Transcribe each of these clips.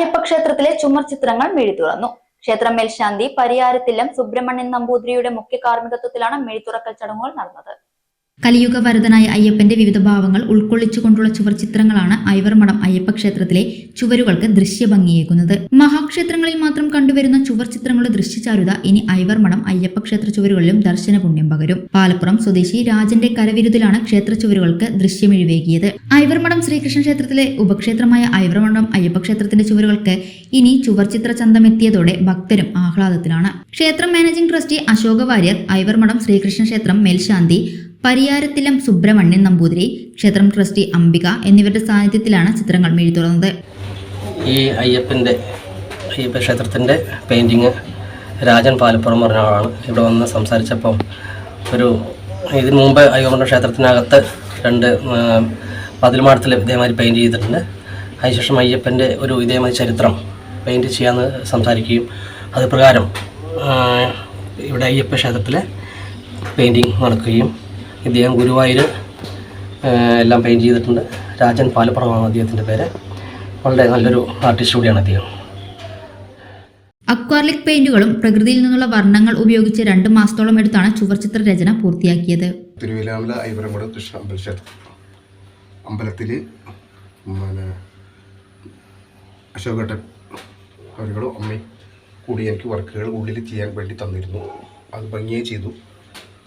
അയ്യപ്പ ക്ഷേത്രത്തിലെ ചുമർ ചിത്രങ്ങൾ മെഴി തുറന്നു. ക്ഷേത്രം മേൽശാന്തി പരിയാരത്തില്ലം സുബ്രഹ്മണ്യൻ നമ്പൂതിരിയുടെ മുഖ്യ കാർമ്മികത്വത്തിലാണ് മെഴിത്തുറക്കൽ ചടങ്ങുകൾ നടന്നത്. കലിയുഗ വരദനായ അയ്യപ്പന്റെ വിവിധ ഭാവങ്ങൾ ഉൾക്കൊള്ളിച്ചുകൊണ്ടുള്ള ചുവർ ചിത്രങ്ങളാണ് ഐവർമഠം അയ്യപ്പ ക്ഷേത്രത്തിലെ ചുവരുകൾക്ക് ദൃശ്യഭംഗിയേക്കുന്നത്. മഹാക്ഷേത്രങ്ങളിൽ മാത്രം കണ്ടുവരുന്ന ചുവർ ചിത്രങ്ങളുടെ ദൃശ്യചാരുത ഇനി ഐവർമഠം അയ്യപ്പ ക്ഷേത്ര ചുവരുകളിലും ദർശന പുണ്യം പകരും. പാലപ്പുറം സ്വദേശി രാജന്റെ കരവിരുതിലാണ് ക്ഷേത്ര ചുവരുകൾക്ക് ദൃശ്യമിഴിവേകിയത്. ഐവർമഠം ശ്രീകൃഷ്ണ ക്ഷേത്രത്തിലെ ഉപക്ഷേത്രമായ ഐവർമഠം അയ്യപ്പ ക്ഷേത്രത്തിന്റെ ചുവരുകൾക്ക് ഇനി ചുവർ ചിത്ര ചന്തമെത്തിയതോടെ ഭക്തരും ആഹ്ലാദത്തിലാണ്. ക്ഷേത്രം മാനേജിംഗ് ട്രസ്റ്റി അശോക വാര്യർ ഐവർമഠം ശ്രീകൃഷ്ണ ക്ഷേത്രം മേൽശാന്തി പരിയാരത്തിലം സുബ്രഹ്മണ്യൻ നമ്പൂതിരി ക്ഷേത്രം ട്രസ്റ്റി അംബിക എന്നിവരുടെ സാന്നിധ്യത്തിലാണ് ചിത്രങ്ങൾ മെഴി തുറന്നത് ഈ അയ്യപ്പന്റെ അയ്യപ്പ ക്ഷേത്രത്തിന്റെ പെയിന്റിങ് രാജൻ പാലപ്പുറം പറഞ്ഞ ആളാണ്. ഇവിടെ വന്ന് സംസാരിച്ചപ്പോൾ ഒരു ഇതിനു മുമ്പ് അയ്യപ്പന്റെ ക്ഷേത്രത്തിനകത്ത് രണ്ട് പതിൽമാടത്തിൽ ഇതേമാതിരി പെയിന്റ് ചെയ്തിട്ടുണ്ട്. അതിനുശേഷം അയ്യപ്പന്റെ ഒരു ഇതേമാതിരി ചരിത്രം പെയിന്റ് ചെയ്യാമെന്ന് സംസാരിക്കുകയും അത് പ്രകാരം ഇവിടെ അയ്യപ്പ ക്ഷേത്രത്തിലെ പെയിന്റിങ് നടക്കുകയും ഇദ്ദേഹം ഗുരുവായൂർ എല്ലാം പെയിന്റ് ചെയ്തിട്ടുണ്ട്. രാജൻ പാലപ്പുറമാണ് അദ്ദേഹത്തിന്റെ പേര്. വളരെ നല്ലൊരു ആർട്ടിസ്റ്റ് കൂടിയാണ് അദ്ദേഹം. അക്വാർലിക് പെയിന്റുകളും പ്രകൃതിയിൽ നിന്നുള്ള വർണങ്ങൾ ഉപയോഗിച്ച് രണ്ട് മാസത്തോളം എടുത്താണ് ചുവർചിത്ര രചന പൂർത്തിയാക്കിയത്. തിരുവിലാമല ഐവരമുട കൃഷ്ണ അമ്പലക്ഷേത്രം അമ്പലത്തിൽ പിന്നെ അശോകട്ടൻ അവരുകളും അമ്മയും കൂടി എനിക്ക് വർക്കുകൾ ഉള്ളിൽ ചെയ്യാൻ വേണ്ടി തന്നിരുന്നു. അത് ഭംഗിയായി ചെയ്തു.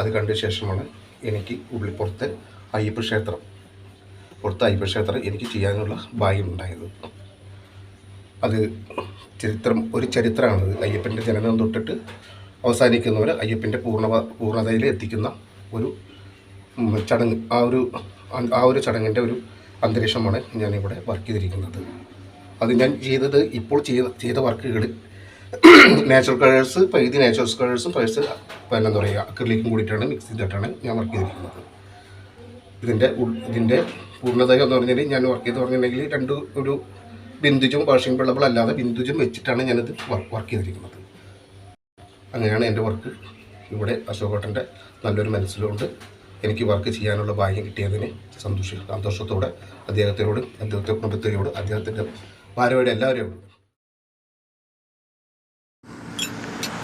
അത് കണ്ട ശേഷമാണ് എനിക്ക് ഉള്ളിപ്പുറത്ത് അയ്യപ്പ ക്ഷേത്രം പുറത്ത് അയ്യപ്പ ക്ഷേത്രം എനിക്ക് ചെയ്യാനുള്ള ഭാഗ്യം ഉണ്ടായത്. അത് ചരിത്രം ഒരു ചരിത്രമാണത് അയ്യപ്പന്റെ ജനനം തൊട്ടിട്ട് അവസാനിക്കുന്നവരെ അയ്യപ്പന്റെ പൂർണ പൂർണതയിൽ എത്തിക്കുന്ന ഒരു ചടങ്ങ് ആ ഒരു ആ ഒരു ചടങ്ങിന്റെ ഒരു അന്തരീക്ഷമാണ് ഞാനിവിടെ വർക്ക് ചെയ്തിരിക്കുന്നത്. അത് ഞാൻ ചെയ്തത് ഇപ്പോൾ ചെയ്ത ചെയ്ത വർക്കുകൾ നാച്ചുറൽ കളേഴ്സ് പകുതി നാച്ചുറൽ കളേഴ്സും പൈസ പിന്നെ എന്താ പറയുക അക്രലിക്കും കൂടിയിട്ടാണ് മിക്സ് ചെയ്തിട്ടാണ് ഞാൻ വർക്ക് ചെയ്തിരിക്കുന്നത്. ഇതിന്റെ ഇതിന്റെ പൂർണത എന്ന് പറഞ്ഞാൽ ഞാൻ വർക്ക് ചെയ്ത് പറഞ്ഞിട്ടുണ്ടെങ്കിൽ രണ്ട് ഒരു ബിന്ദുജും വാഷിംഗ് വെള്ളബിൾ അല്ലാതെ ബിന്ദുജും വെച്ചിട്ടാണ് ഞാനിത് വർക്ക് ചെയ്തിരിക്കുന്നത്. അങ്ങനെയാണ് എന്റെ വർക്ക് ഇവിടെ അശോകട്ടന്റെ നല്ലൊരു മനസ്സിലുണ്ട്. എനിക്ക് വർക്ക് ചെയ്യാനുള്ള ഭാഗ്യം കിട്ടിയതിന് സന്തോഷ സന്തോഷത്തോടെ അദ്ദേഹത്തിനോട് അദ്ദേഹത്തെ കുടുംബത്തിനോട് അദ്ദേഹത്തിന്റെ ഭാര്യയുടെ എല്ലാവരോടും